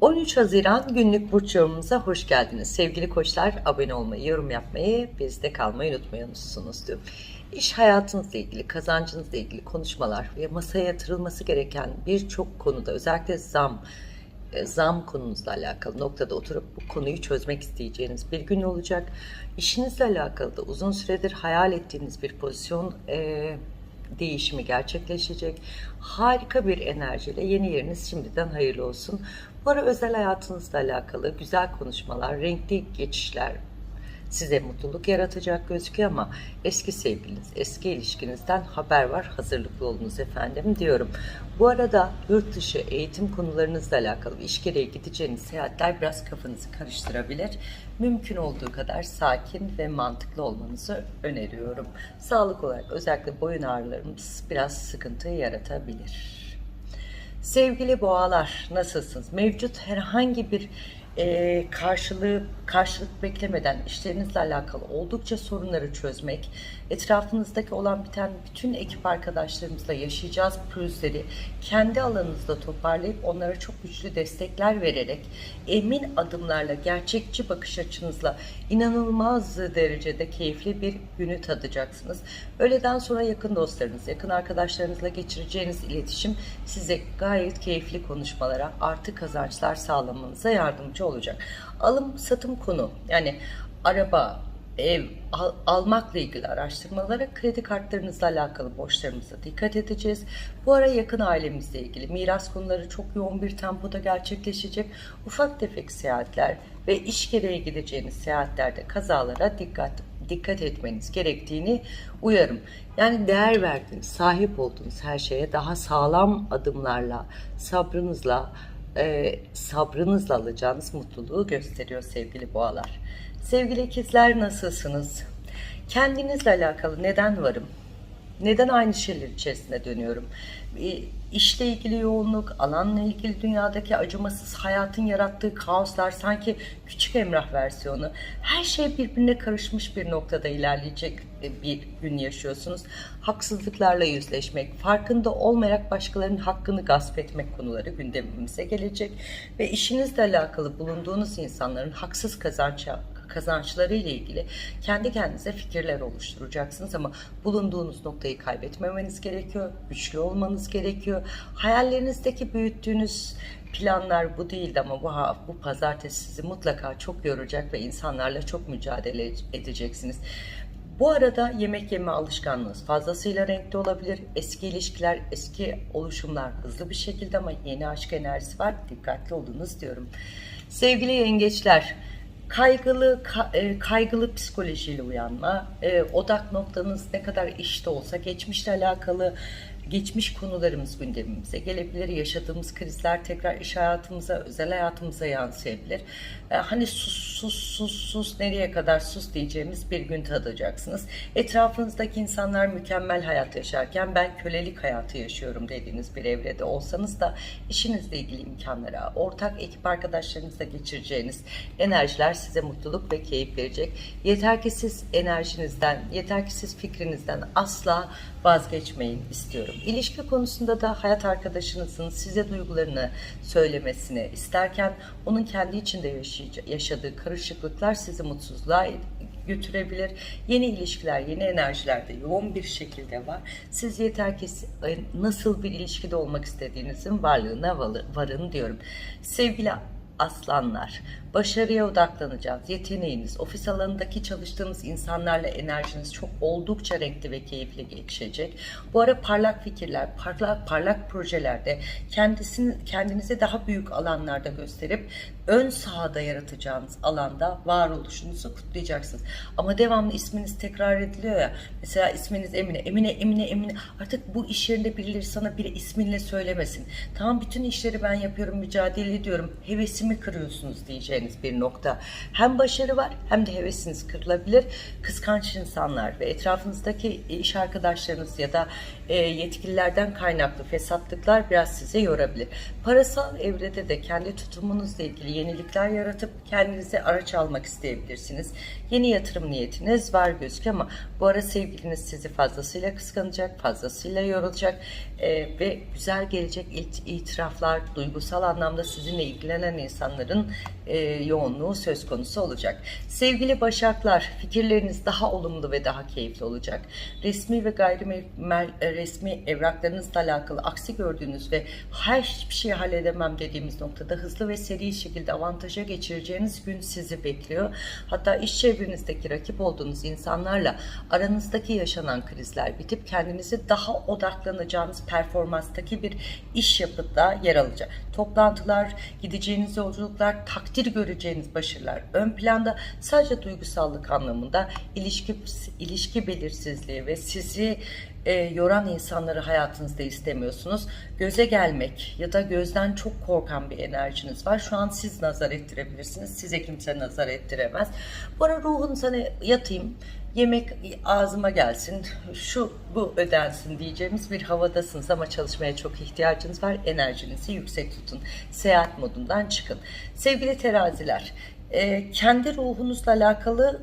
13 Haziran günlük burç yorumumuza hoş geldiniz. Sevgili koçlar abone olmayı, yorum yapmayı, bizde kalmayı unutmuyorsunuz diyorum. İş hayatınızla ilgili, kazancınızla ilgili konuşmalar ve masaya yatırılması gereken birçok konuda özellikle zam, e, zam konunuzla alakalı noktada oturup bu konuyu çözmek isteyeceğiniz bir gün olacak. İşinizle alakalı da uzun süredir hayal ettiğiniz bir pozisyon e, değişimi gerçekleşecek. Harika bir enerjiyle yeni yeriniz şimdiden hayırlı olsun. Bu ara özel hayatınızla alakalı güzel konuşmalar, renkli geçişler size mutluluk yaratacak gözüküyor ama eski sevgiliniz, eski ilişkinizden haber var. Hazırlıklı olunuz efendim diyorum. Bu arada yurt dışı eğitim konularınızla alakalı iş gereği gideceğiniz seyahatler biraz kafanızı karıştırabilir. Mümkün olduğu kadar sakin ve mantıklı olmanızı öneriyorum. Sağlık olarak özellikle boyun ağrılarımız biraz sıkıntı yaratabilir. Sevgili boğalar nasılsınız? Mevcut herhangi bir e, karşılığı karşılık beklemeden işlerinizle alakalı oldukça sorunları çözmek, etrafınızdaki olan biten bütün ekip arkadaşlarımızla yaşayacağız pürüzleri kendi alanınızda toparlayıp onlara çok güçlü destekler vererek emin adımlarla gerçekçi bakış açınızla inanılmaz derecede keyifli bir günü tadacaksınız. Öğleden sonra yakın dostlarınız, yakın arkadaşlarınızla geçireceğiniz iletişim size gayet keyifli konuşmalara, artı kazançlar sağlamanıza yardımcı olacak. Alım satım konu yani araba, ev al- almakla ilgili araştırmalara, kredi kartlarınızla alakalı borçlarımıza dikkat edeceğiz. Bu ara yakın ailemizle ilgili miras konuları çok yoğun bir tempoda gerçekleşecek. Ufak tefek seyahatler ve iş gereği gideceğiniz seyahatlerde kazalara dikkat dikkat etmeniz gerektiğini uyarım. Yani değer verdiğiniz, sahip olduğunuz her şeye daha sağlam adımlarla, sabrınızla, e, sabrınızla alacağınız mutluluğu gösteriyor sevgili boğalar. Sevgili ikizler nasılsınız? Kendinizle alakalı neden varım? Neden aynı şeyler içerisinde dönüyorum? E, İşle ilgili yoğunluk, alanla ilgili dünyadaki acımasız hayatın yarattığı kaoslar sanki küçük emrah versiyonu. Her şey birbirine karışmış bir noktada ilerleyecek bir gün yaşıyorsunuz. Haksızlıklarla yüzleşmek, farkında olmayarak başkalarının hakkını gasp etmek konuları gündemimize gelecek. Ve işinizle alakalı bulunduğunuz insanların haksız kazança kazançları ile ilgili kendi kendinize fikirler oluşturacaksınız ama bulunduğunuz noktayı kaybetmemeniz gerekiyor. Güçlü olmanız gerekiyor. Hayallerinizdeki büyüttüğünüz planlar bu değildi ama bu, bu pazartesi sizi mutlaka çok yoracak ve insanlarla çok mücadele edeceksiniz. Bu arada yemek yeme alışkanlığınız fazlasıyla renkli olabilir. Eski ilişkiler, eski oluşumlar hızlı bir şekilde ama yeni aşk enerjisi var. Dikkatli olunuz diyorum. Sevgili yengeçler, kaygılı ka- e, kaygılı psikolojiyle uyanma, e, odak noktanız ne kadar işte olsa geçmişle alakalı geçmiş konularımız gündemimize gelebilir. Yaşadığımız krizler tekrar iş hayatımıza, özel hayatımıza yansıyabilir. E, hani sus sus sus sus nereye kadar sus diyeceğimiz bir gün tadacaksınız. Etrafınızdaki insanlar mükemmel hayat yaşarken ben kölelik hayatı yaşıyorum dediğiniz bir evrede olsanız da işinizle ilgili imkanlara, ortak ekip arkadaşlarınızla geçireceğiniz enerjiler size mutluluk ve keyif verecek. Yeter ki siz enerjinizden, yeter ki siz fikrinizden asla vazgeçmeyin istiyorum. İlişki konusunda da hayat arkadaşınızın size duygularını söylemesini isterken onun kendi içinde yaşadığı karışıklıklar sizi mutsuzluğa götürebilir. Yeni ilişkiler, yeni enerjilerde yoğun bir şekilde var. Siz yeter ki e, nasıl bir ilişkide olmak istediğinizin varlığına varın diyorum. Sevgili aslanlar, başarıya odaklanacağız. Yeteneğiniz, ofis alanındaki çalıştığınız insanlarla enerjiniz çok oldukça renkli ve keyifli geçecek. Bu ara parlak fikirler, parlak parlak projelerde kendisini kendinize daha büyük alanlarda gösterip ön sahada yaratacağınız alanda varoluşunuzu kutlayacaksınız. Ama devamlı isminiz tekrar ediliyor ya. Mesela isminiz Emine, Emine, Emine, Emine. Artık bu iş yerinde birileri sana bir isminle söylemesin. Tamam bütün işleri ben yapıyorum, mücadele ediyorum. Hevesim hevesimi kırıyorsunuz diyeceğiniz bir nokta. Hem başarı var hem de hevesiniz kırılabilir. Kıskanç insanlar ve etrafınızdaki iş arkadaşlarınız ya da e, yetkililerden kaynaklı fesatlıklar biraz size yorabilir. Parasal evrede de kendi tutumunuzla ilgili yenilikler yaratıp kendinize araç almak isteyebilirsiniz. Yeni yatırım niyetiniz var gözüküyor ama bu ara sevgiliniz sizi fazlasıyla kıskanacak, fazlasıyla yorulacak e, ve güzel gelecek it- itiraflar, duygusal anlamda sizinle ilgilenen insanların e, yoğunluğu söz konusu olacak. Sevgili Başaklar, fikirleriniz daha olumlu ve daha keyifli olacak. Resmi ve gayriresmi evraklarınızla alakalı aksi gördüğünüz ve her hiçbir şeyi halledemem dediğimiz noktada hızlı ve seri şekilde avantaja geçireceğiniz gün sizi bekliyor. Hatta iş çevrenizdeki rakip olduğunuz insanlarla aranızdaki yaşanan krizler bitip kendinizi daha odaklanacağınız performanstaki bir iş yapıda yer alacak. Toplantılar, gideceğiniz yolculuklar, takdir göreceğiniz başarılar ön planda. Sadece duygusallık anlamında ilişki ilişki belirsizliği ve sizi e, yoran insanları hayatınızda istemiyorsunuz. Göze gelmek ya da gözden çok korkan bir enerjiniz var. Şu an siz nazar ettirebilirsiniz. Size kimse nazar ettiremez. Bu ara ruhun sana yatayım, yemek ağzıma gelsin, şu bu ödensin diyeceğimiz bir havadasınız ama çalışmaya çok ihtiyacınız var. Enerjinizi yüksek tutun. Seyahat modundan çıkın. Sevgili teraziler, e, kendi ruhunuzla alakalı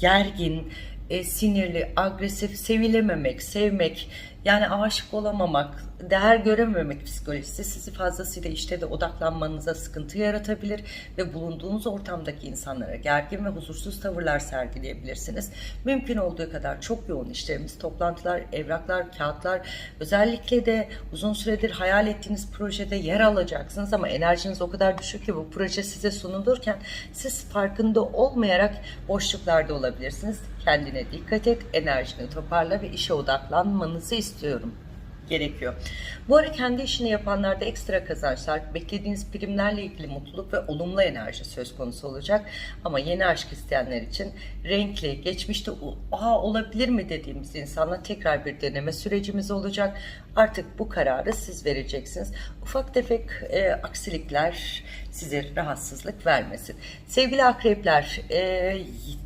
gergin, e, sinirli, agresif, sevilememek, sevmek, yani aşık olamamak, değer görememek psikolojisi sizi fazlasıyla işte de odaklanmanıza sıkıntı yaratabilir ve bulunduğunuz ortamdaki insanlara gergin ve huzursuz tavırlar sergileyebilirsiniz. Mümkün olduğu kadar çok yoğun işlerimiz, toplantılar, evraklar, kağıtlar, özellikle de uzun süredir hayal ettiğiniz projede yer alacaksınız ama enerjiniz o kadar düşük ki bu proje size sunulurken siz farkında olmayarak boşluklarda olabilirsiniz. Kendine dikkat et, enerjini toparla ve işe odaklanmanızı istiyorum gerekiyor. Bu ara kendi işini yapanlarda ekstra kazançlar, beklediğiniz primlerle ilgili mutluluk ve olumlu enerji söz konusu olacak. Ama yeni aşk isteyenler için renkli, geçmişte Aa, olabilir mi dediğimiz insanla tekrar bir deneme sürecimiz olacak. Artık bu kararı siz vereceksiniz. Ufak tefek e, aksilikler size rahatsızlık vermesin. Sevgili akrepler, e,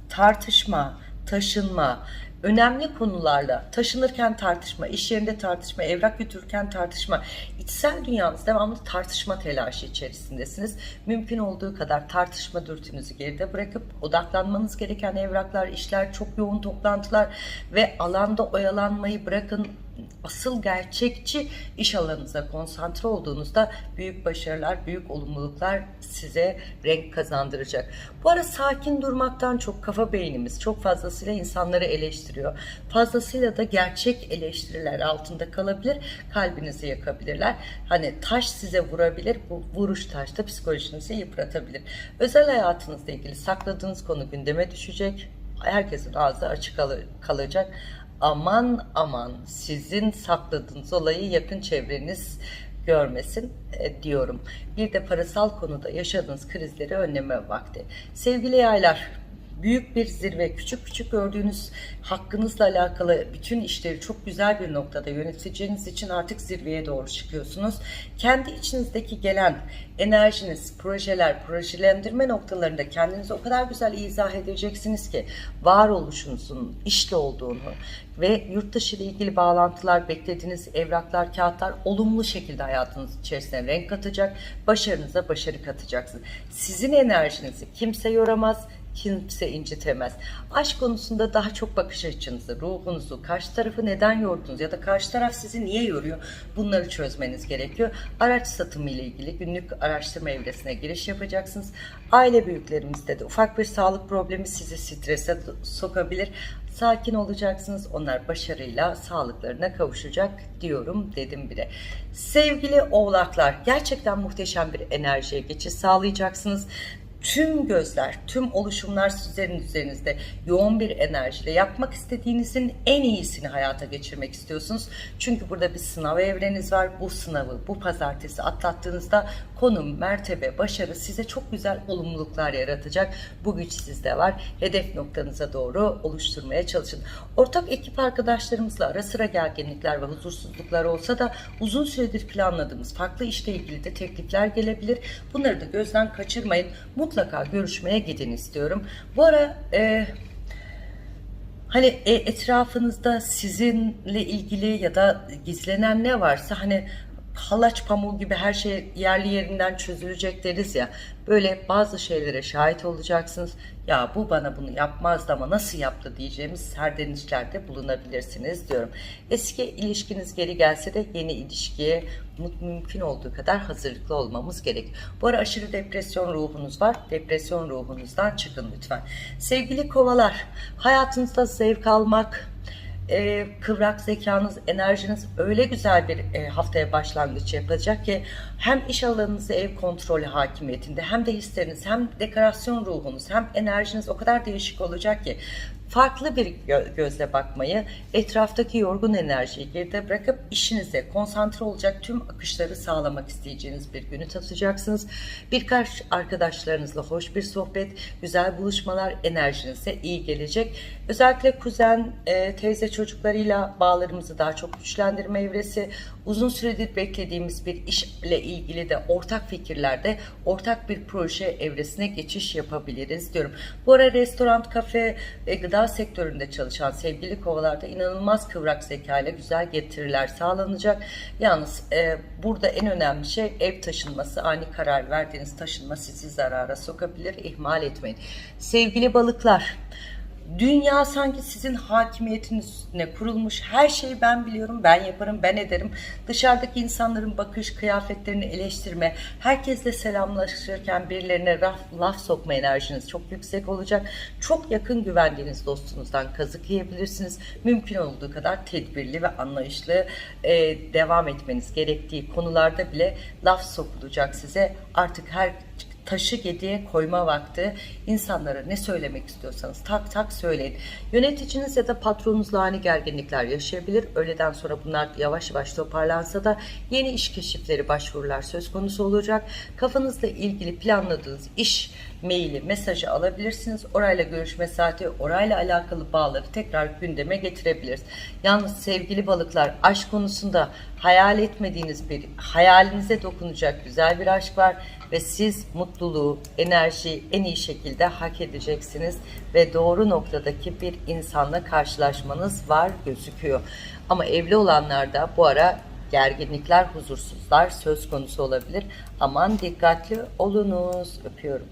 tartışma, taşınma, önemli konularla taşınırken tartışma, iş yerinde tartışma, evrak götürürken tartışma, içsel dünyanız devamlı tartışma telaşı içerisindesiniz. Mümkün olduğu kadar tartışma dürtünüzü geride bırakıp odaklanmanız gereken evraklar, işler, çok yoğun toplantılar ve alanda oyalanmayı bırakın asıl gerçekçi iş alanınıza konsantre olduğunuzda büyük başarılar, büyük olumluluklar size renk kazandıracak. Bu ara sakin durmaktan çok kafa beynimiz çok fazlasıyla insanları eleştiriyor. Fazlasıyla da gerçek eleştiriler altında kalabilir, kalbinizi yakabilirler. Hani taş size vurabilir, bu vuruş taş da psikolojinizi yıpratabilir. Özel hayatınızla ilgili sakladığınız konu gündeme düşecek. Herkesin ağzı açık kalacak aman aman sizin sakladığınız olayı yakın çevreniz görmesin e, diyorum. Bir de parasal konuda yaşadığınız krizleri önleme vakti. Sevgili yaylar, büyük bir zirve, küçük küçük gördüğünüz hakkınızla alakalı bütün işleri çok güzel bir noktada yöneteceğiniz için artık zirveye doğru çıkıyorsunuz. Kendi içinizdeki gelen enerjiniz, projeler, projelendirme noktalarında kendinizi o kadar güzel izah edeceksiniz ki varoluşunuzun işle olduğunu ve yurt dışı ile ilgili bağlantılar, beklediğiniz evraklar, kağıtlar olumlu şekilde hayatınız içerisine renk katacak, başarınıza başarı katacaksınız. Sizin enerjinizi kimse yoramaz, kimse incitemez. Aşk konusunda daha çok bakış açınızı, ruhunuzu, karşı tarafı neden yordunuz ya da karşı taraf sizi niye yoruyor bunları çözmeniz gerekiyor. Araç satımı ile ilgili günlük araştırma evresine giriş yapacaksınız. Aile büyüklerimizde de ufak bir sağlık problemi sizi strese sokabilir. Sakin olacaksınız. Onlar başarıyla sağlıklarına kavuşacak diyorum dedim bile. Sevgili oğlaklar gerçekten muhteşem bir enerjiye geçiş sağlayacaksınız tüm gözler, tüm oluşumlar sizlerin üzerinizde yoğun bir enerjiyle yapmak istediğinizin en iyisini hayata geçirmek istiyorsunuz. Çünkü burada bir sınav evreniz var. Bu sınavı bu pazartesi atlattığınızda konum, mertebe, başarı size çok güzel olumluluklar yaratacak. Bu güç sizde var. Hedef noktanıza doğru oluşturmaya çalışın. Ortak ekip arkadaşlarımızla ara sıra gerginlikler ve huzursuzluklar olsa da uzun süredir planladığımız farklı işle ilgili de teklifler gelebilir. Bunları da gözden kaçırmayın. Mutlaka görüşmeye gidin istiyorum. Bu ara e, Hani e, etrafınızda sizinle ilgili ya da gizlenen ne varsa hani halaç pamuğu gibi her şey yerli yerinden çözülecek deriz ya. Böyle bazı şeylere şahit olacaksınız. Ya bu bana bunu yapmazdı ama nasıl yaptı diyeceğimiz serdenişlerde bulunabilirsiniz diyorum. Eski ilişkiniz geri gelse de yeni ilişkiye mümkün olduğu kadar hazırlıklı olmamız gerek. Bu ara aşırı depresyon ruhunuz var. Depresyon ruhunuzdan çıkın lütfen. Sevgili kovalar, hayatınızda zevk almak, e, kıvrak zekanız, enerjiniz öyle güzel bir e, haftaya başlangıç yapacak ki hem iş alanınızda ev kontrolü hakimiyetinde hem de hisleriniz hem dekorasyon ruhunuz hem enerjiniz o kadar değişik olacak ki farklı bir gö- gözle bakmayı, etraftaki yorgun enerjiyi geride bırakıp işinize konsantre olacak tüm akışları sağlamak isteyeceğiniz bir günü tatacaksınız. Birkaç arkadaşlarınızla hoş bir sohbet, güzel buluşmalar enerjinize iyi gelecek. Özellikle kuzen, e, teyze çocuklarıyla bağlarımızı daha çok güçlendirme evresi, uzun süredir beklediğimiz bir işle ilgili de ortak fikirlerde ortak bir proje evresine geçiş yapabiliriz diyorum. Bu ara restoran, kafe ve gıda sektöründe çalışan sevgili kovalarda inanılmaz kıvrak zeka güzel getiriler sağlanacak. Yalnız e, burada en önemli şey ev taşınması. Ani karar verdiğiniz taşınma sizi zarara sokabilir. İhmal etmeyin. Sevgili balıklar, Dünya sanki sizin hakimiyetiniz üstüne kurulmuş. Her şeyi ben biliyorum, ben yaparım, ben ederim. Dışarıdaki insanların bakış, kıyafetlerini eleştirme, herkesle selamlaşırken birilerine laf, laf sokma enerjiniz çok yüksek olacak. Çok yakın güvendiğiniz dostunuzdan kazık yiyebilirsiniz. Mümkün olduğu kadar tedbirli ve anlayışlı e, devam etmeniz gerektiği konularda bile laf sokulacak size. Artık her taşı gediye koyma vakti. İnsanlara ne söylemek istiyorsanız tak tak söyleyin. Yöneticiniz ya da patronunuzla ani gerginlikler yaşayabilir. Öğleden sonra bunlar yavaş yavaş toparlansa da yeni iş keşifleri başvurular söz konusu olacak. Kafanızla ilgili planladığınız iş maili, mesajı alabilirsiniz. Orayla görüşme saati, orayla alakalı bağları tekrar gündeme getirebiliriz. Yalnız sevgili balıklar aşk konusunda hayal etmediğiniz bir hayalinize dokunacak güzel bir aşk var ve siz mutluluğu, enerjiyi en iyi şekilde hak edeceksiniz ve doğru noktadaki bir insanla karşılaşmanız var gözüküyor. Ama evli olanlarda bu ara gerginlikler, huzursuzlar söz konusu olabilir. Aman dikkatli olunuz. Öpüyorum.